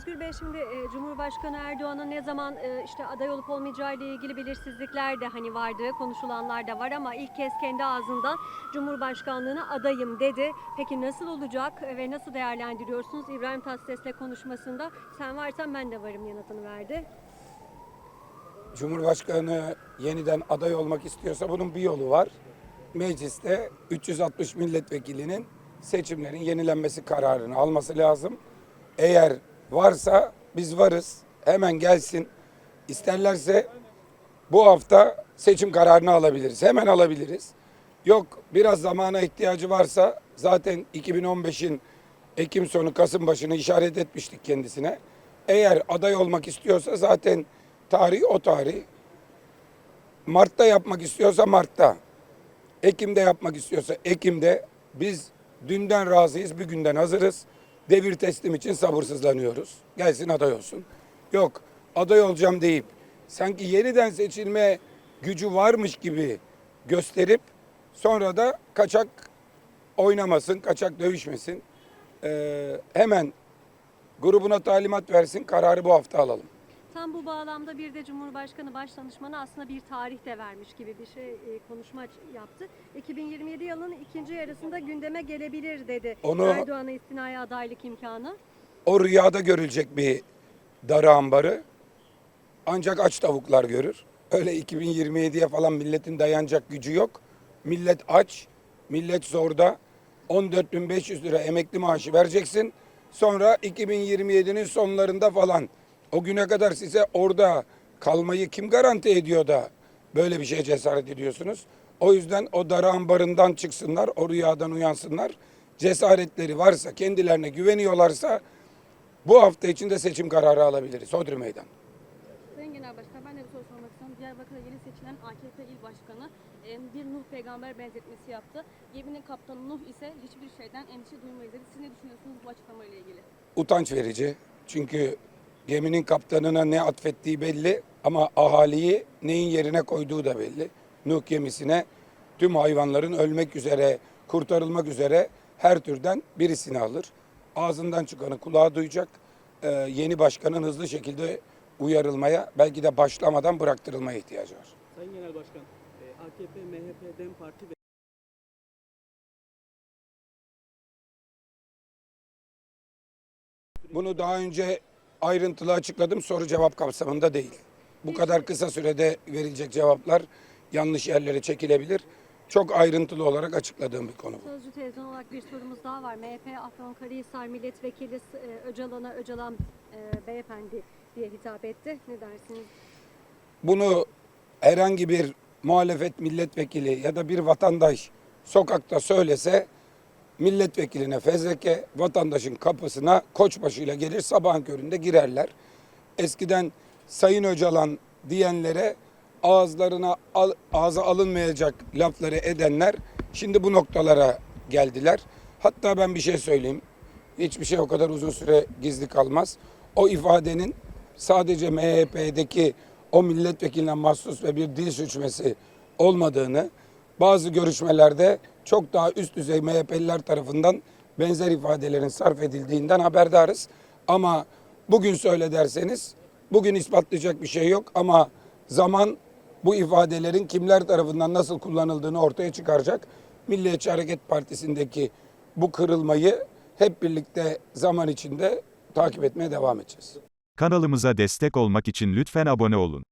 Özgür Bey şimdi e, Cumhurbaşkanı Erdoğan'ın ne zaman e, işte aday olup olmayacağı ile ilgili belirsizlikler de hani vardı, konuşulanlar da var ama ilk kez kendi ağzından Cumhurbaşkanlığına adayım dedi. Peki nasıl olacak ve nasıl değerlendiriyorsunuz? İbrahim Tatlıses'le konuşmasında sen varsan ben de varım yanıtını verdi. Cumhurbaşkanı yeniden aday olmak istiyorsa bunun bir yolu var. Mecliste 360 milletvekilinin seçimlerin yenilenmesi kararını alması lazım. Eğer varsa biz varız. Hemen gelsin. İsterlerse bu hafta seçim kararını alabiliriz. Hemen alabiliriz. Yok biraz zamana ihtiyacı varsa zaten 2015'in Ekim sonu Kasım başını işaret etmiştik kendisine. Eğer aday olmak istiyorsa zaten tarih o tarih. Mart'ta yapmak istiyorsa Mart'ta. Ekim'de yapmak istiyorsa Ekim'de biz dünden razıyız, bir günden hazırız. Devir teslim için sabırsızlanıyoruz. Gelsin aday olsun. Yok aday olacağım deyip sanki yeniden seçilme gücü varmış gibi gösterip sonra da kaçak oynamasın, kaçak dövüşmesin. Ee, hemen grubuna talimat versin, kararı bu hafta alalım. Tam bu bağlamda bir de Cumhurbaşkanı Başdanışmanı aslında bir tarih de vermiş gibi bir şey e, konuşma yaptı. 2027 yılının ikinci yarısında gündeme gelebilir dedi. Onu- Erdoğan'a istinaya adaylık imkanı. O rüyada görülecek bir darı ambarı ancak aç tavuklar görür. Öyle 2027'ye falan milletin dayanacak gücü yok. Millet aç, millet zorda. 14.500 lira emekli maaşı vereceksin. Sonra 2027'nin sonlarında falan o güne kadar size orada kalmayı kim garanti ediyor da böyle bir şeye cesaret ediyorsunuz? O yüzden o darı ambarından çıksınlar, o rüyadan uyansınlar. Cesaretleri varsa, kendilerine güveniyorlarsa bu hafta içinde seçim kararı alabiliriz. Hodri meydan. Sayın Genel Başkan ben de bir soru sormak istiyorum. Diyarbakır'da yeni seçilen AKP il başkanı e, bir Nuh peygamber benzetmesi yaptı. Geminin kaptanı Nuh ise hiçbir şeyden endişe duymayız dedi. Siz ne düşünüyorsunuz bu açıklamayla ilgili? Utanç verici. Çünkü geminin kaptanına ne atfettiği belli ama ahaliyi neyin yerine koyduğu da belli. Nuh gemisine tüm hayvanların ölmek üzere, kurtarılmak üzere her türden birisini alır. Ağzından çıkanı kulağa duyacak. Ee, yeni başkanın hızlı şekilde uyarılmaya, belki de başlamadan bıraktırılmaya ihtiyacı var. Sayın Genel Başkan, e, AKP, MHP, DEM Parti ve Bunu daha önce ayrıntılı açıkladım. Soru cevap kapsamında değil. Bu kadar kısa sürede verilecek cevaplar yanlış yerlere çekilebilir. Çok ayrıntılı olarak açıkladığım bir konu bu. Sözcü televizyon olarak bir sorumuz daha var. MHP Afyonkarahisar Milletvekili e, Öcalan'a Öcalan e, beyefendi diye hitap etti. Ne dersiniz? Bunu herhangi bir muhalefet milletvekili ya da bir vatandaş sokakta söylese milletvekiline fezleke vatandaşın kapısına koçbaşıyla gelir sabahın köründe girerler. Eskiden Sayın Öcalan diyenlere ağızlarına al- ağza alınmayacak lafları edenler şimdi bu noktalara geldiler. Hatta ben bir şey söyleyeyim. Hiçbir şey o kadar uzun süre gizli kalmaz. O ifadenin sadece MHP'deki o milletvekiline mahsus ve bir dil suçmesi olmadığını, bazı görüşmelerde çok daha üst düzey MHP'liler tarafından benzer ifadelerin sarf edildiğinden haberdarız. Ama bugün söyle derseniz bugün ispatlayacak bir şey yok ama zaman bu ifadelerin kimler tarafından nasıl kullanıldığını ortaya çıkaracak. Milliyetçi Hareket Partisi'ndeki bu kırılmayı hep birlikte zaman içinde takip etmeye devam edeceğiz. Kanalımıza destek olmak için lütfen abone olun.